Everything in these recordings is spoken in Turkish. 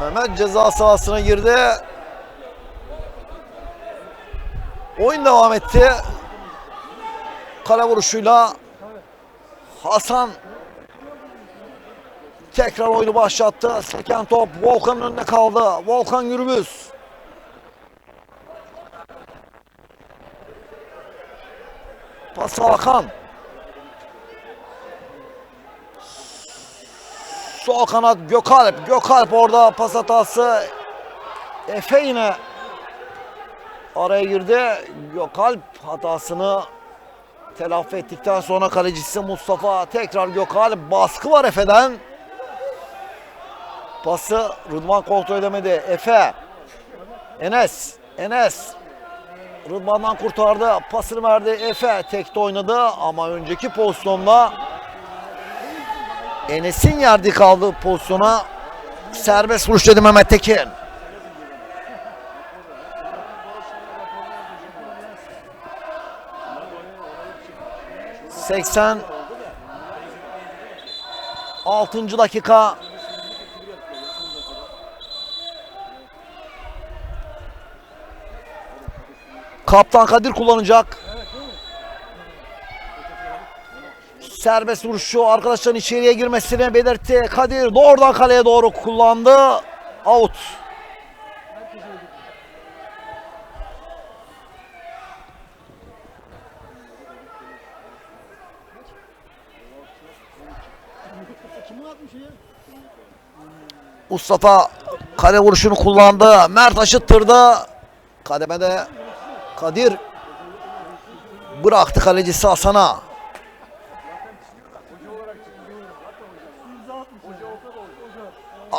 Mehmet ceza sahasına girdi. Oyun devam etti. Kale vuruşuyla Hasan tekrar oyunu başlattı. Seken top Volkan'ın önünde kaldı. Volkan Gürbüz. Pas Hakan. Sol kanat Gökalp. Gökalp orada pas hatası. Efe yine araya girdi. Gökalp hatasını telafi ettikten sonra kalecisi Mustafa tekrar Gökalp baskı var Efe'den. Pası Rıdvan kontrol edemedi. Efe. Enes. Enes. Rıdvan'dan kurtardı. Pasını verdi. Efe tekte oynadı ama önceki pozisyonda Enes'in yerde kaldığı pozisyona serbest vuruş dedi Mehmet Tekin. Seksen altıncı dakika Kaptan Kadir kullanacak. Serbest vuruşu arkadaşların içeriye girmesini belirtti. Kadir doğrudan kaleye doğru kullandı. Out. Mustafa kale vuruşunu kullandı. Mert aşıttırdı. Kademede Kadir bıraktı kalecisi Hasan'a.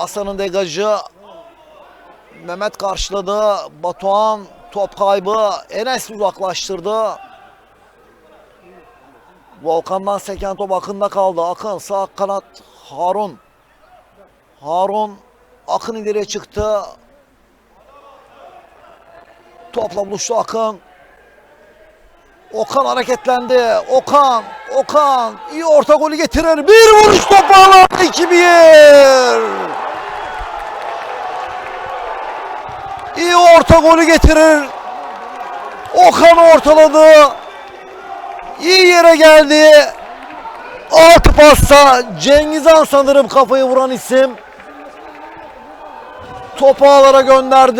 Hasan'ın degajı Mehmet karşıladı. Batuhan top kaybı. Enes uzaklaştırdı. Volkan'dan seken top Akın'da kaldı. Akın sağ kanat Harun. Harun Akın ileriye çıktı. Topla buluştu Akın. Okan hareketlendi. Okan, Okan iyi orta golü getirir. Bir vuruş top ağlarda 2-1. İyi orta golü getirir. Okan ortaladı. İyi yere geldi. Altı pasta Cengizhan sanırım kafayı vuran isim. Topu ağlara gönderdi.